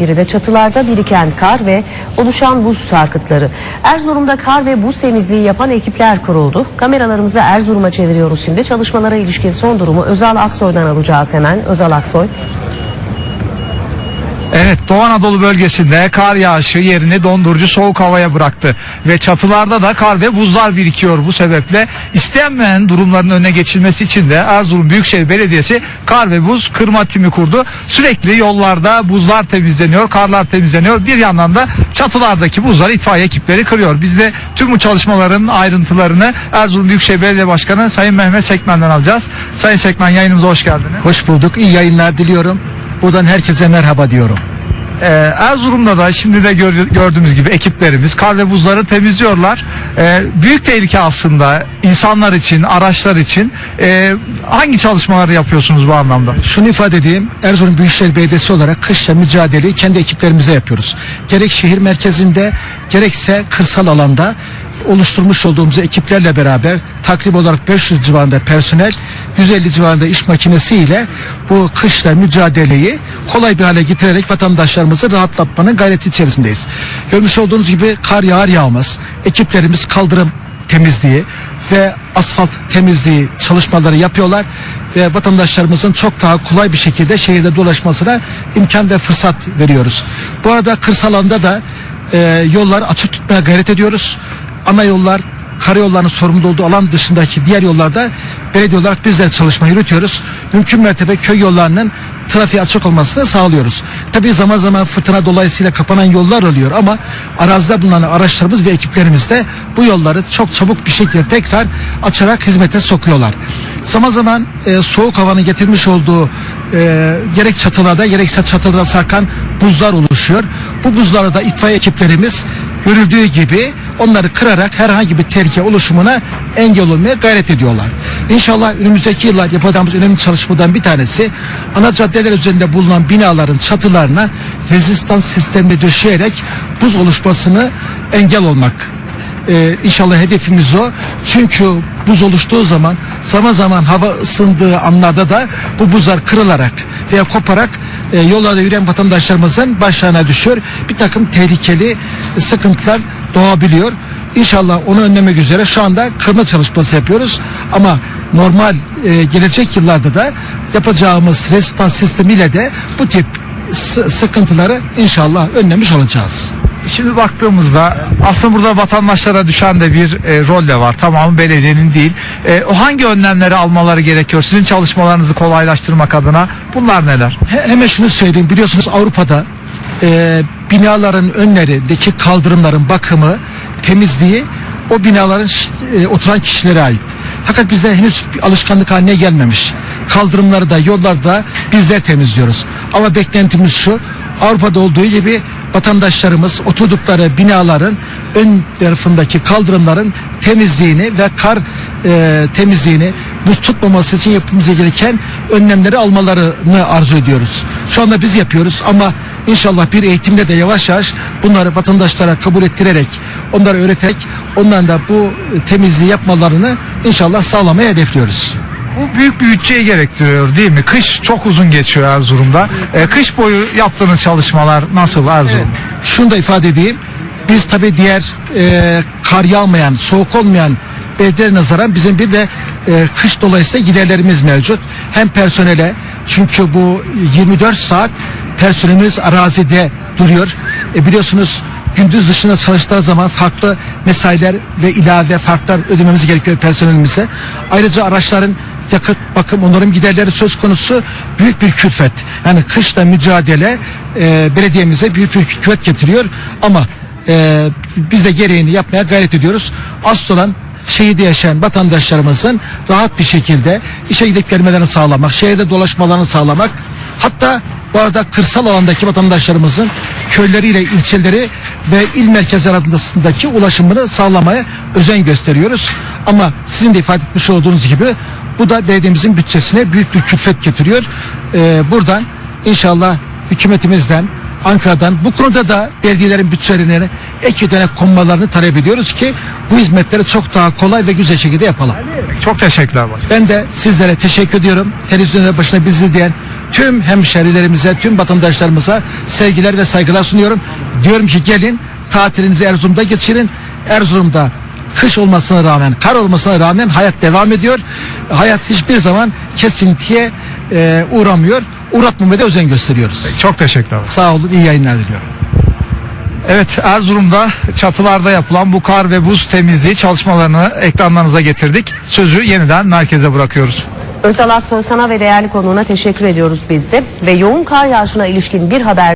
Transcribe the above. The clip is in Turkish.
biri de çatılarda biriken kar ve oluşan buz sarkıtları. Erzurum'da kar ve buz temizliği yapan ekipler kuruldu. Kameralarımızı Erzurum'a çeviriyoruz şimdi. Çalışmalara ilişkin son durumu Özal Aksoy'dan alacağız hemen. Özal Aksoy. Evet Doğu Anadolu bölgesinde kar yağışı yerini dondurucu soğuk havaya bıraktı ve çatılarda da kar ve buzlar birikiyor bu sebeple istenmeyen durumların önüne geçilmesi için de Erzurum Büyükşehir Belediyesi kar ve buz kırma timi kurdu. Sürekli yollarda buzlar temizleniyor, karlar temizleniyor. Bir yandan da çatılardaki buzlar itfaiye ekipleri kırıyor. Biz de tüm bu çalışmaların ayrıntılarını Erzurum Büyükşehir Belediye Başkanı Sayın Mehmet Sekmen'den alacağız. Sayın Sekmen yayınımıza hoş geldiniz. Hoş bulduk. İyi yayınlar diliyorum. Buradan herkese merhaba diyorum. Ee, Erzurum'da da şimdi de gör- gördüğümüz gibi ekiplerimiz kar ve buzları temizliyorlar. Ee, büyük tehlike aslında insanlar için, araçlar için. Ee, hangi çalışmaları yapıyorsunuz bu anlamda? Şunu ifade edeyim. Erzurum Büyükşehir Belediyesi olarak kışla mücadeleyi kendi ekiplerimize yapıyoruz. Gerek şehir merkezinde gerekse kırsal alanda oluşturmuş olduğumuz ekiplerle beraber takribi olarak 500 civarında personel 150 civarında iş makinesiyle bu kışla mücadeleyi kolay bir hale getirerek vatandaşlarımızı rahatlatmanın gayreti içerisindeyiz. Görmüş olduğunuz gibi kar yağar yağmaz ekiplerimiz kaldırım temizliği ve asfalt temizliği çalışmaları yapıyorlar ve vatandaşlarımızın çok daha kolay bir şekilde şehirde dolaşmasına imkan ve fırsat veriyoruz. Bu arada kırsal alanda da e, yollar açık tutmaya gayret ediyoruz. Ana yollar karayollarının sorumlu olduğu alan dışındaki diğer yollarda belediye olarak bizler çalışma yürütüyoruz. Mümkün mertebe köy yollarının trafiğe açık olmasını sağlıyoruz. Tabii zaman zaman fırtına dolayısıyla kapanan yollar oluyor ama arazide bulunan araçlarımız ve ekiplerimiz de bu yolları çok çabuk bir şekilde tekrar açarak hizmete sokuyorlar. Zaman zaman e, soğuk havanın getirmiş olduğu e, gerek çatılarda gerekse çatılarda sarkan buzlar oluşuyor. Bu buzları da itfaiye ekiplerimiz görüldüğü gibi onları kırarak herhangi bir tehlike oluşumuna engel olmaya gayret ediyorlar. İnşallah önümüzdeki yıllar yapacağımız önemli çalışmadan bir tanesi ana caddeler üzerinde bulunan binaların çatılarına rezistans sistemini döşeyerek buz oluşmasını engel olmak. Ee, inşallah hedefimiz o. Çünkü buz oluştuğu zaman zaman zaman hava ısındığı anlarda da bu buzlar kırılarak veya koparak e, yollarda yürüyen vatandaşlarımızın başlarına düşüyor. Bir takım tehlikeli e, sıkıntılar doğabiliyor. İnşallah onu önlemek üzere şu anda kırma çalışması yapıyoruz. Ama normal e, gelecek yıllarda da yapacağımız rezistans sistemiyle de bu tip sı- sıkıntıları inşallah önlemiş olacağız. Şimdi baktığımızda aslında burada vatandaşlara düşen de bir e, rol de var. Tamamı belediyenin değil. E, o hangi önlemleri almaları gerekiyor? Sizin çalışmalarınızı kolaylaştırmak adına bunlar neler? He- hemen şunu söyleyeyim biliyorsunuz Avrupa'da e, binaların önlerindeki kaldırımların bakımı temizliği o binaların e, oturan kişilere ait. Fakat bizde henüz bir alışkanlık haline gelmemiş. Kaldırımları da yolları da bizler temizliyoruz. Ama beklentimiz şu Avrupa'da olduğu gibi vatandaşlarımız oturdukları binaların ön tarafındaki kaldırımların temizliğini ve kar e, temizliğini buz tutmaması için yapmamız gereken önlemleri almalarını arzu ediyoruz. Şu anda biz yapıyoruz ama inşallah bir eğitimde de yavaş yavaş bunları vatandaşlara kabul ettirerek onlara öğreterek onların da bu temizliği yapmalarını inşallah sağlamaya hedefliyoruz. Bu büyük bir bütçeyi gerektiriyor değil mi? Kış çok uzun geçiyor Erzurum'da. E, kış boyu yaptığınız çalışmalar nasıl Erzurum? Şunu da ifade edeyim. Biz tabi diğer e, kar yağmayan, soğuk olmayan belediye nazaran bizim bir de e, kış dolayısıyla giderlerimiz mevcut. Hem personele çünkü bu 24 saat personelimiz arazide duruyor. E, biliyorsunuz gündüz dışında çalıştığı zaman farklı mesailer ve ilave farklar ödememiz gerekiyor personelimize. Ayrıca araçların yakıt bakım onarım giderleri söz konusu büyük bir külfet. Yani kışla mücadele e, belediyemize büyük bir külfet getiriyor ama e, biz de gereğini yapmaya gayret ediyoruz. Asıl olan şehirde yaşayan vatandaşlarımızın rahat bir şekilde işe gidip gelmelerini sağlamak, şehirde dolaşmalarını sağlamak. Hatta bu arada kırsal alandaki vatandaşlarımızın köyleriyle ilçeleri ve il merkezleri arasındaki ulaşımını sağlamaya özen gösteriyoruz. Ama sizin de ifade etmiş olduğunuz gibi bu da belediyemizin bütçesine büyük bir külfet getiriyor. Ee, buradan inşallah hükümetimizden Ankara'dan bu konuda da belediyelerin bütçelerini ek ödenek konmalarını talep ediyoruz ki bu hizmetleri çok daha kolay ve güzel şekilde yapalım. Çok teşekkürler başkanım. Ben de sizlere teşekkür ediyorum. Televizyonda başına bizi izleyen tüm hemşerilerimize, tüm vatandaşlarımıza sevgiler ve saygılar sunuyorum. Diyorum ki gelin tatilinizi Erzurum'da geçirin. Erzurum'da kış olmasına rağmen, kar olmasına rağmen hayat devam ediyor. Hayat hiçbir zaman kesintiye e, uğramıyor. Uğratmamaya da özen gösteriyoruz. Çok teşekkürler. Sağ olun, iyi yayınlar diliyorum. Evet Erzurum'da çatılarda yapılan bu kar ve buz temizliği çalışmalarını ekranlarınıza getirdik. Sözü yeniden merkeze bırakıyoruz. Özal Aksoy sana ve değerli konuğuna teşekkür ediyoruz biz de. Ve yoğun kar yağışına ilişkin bir haber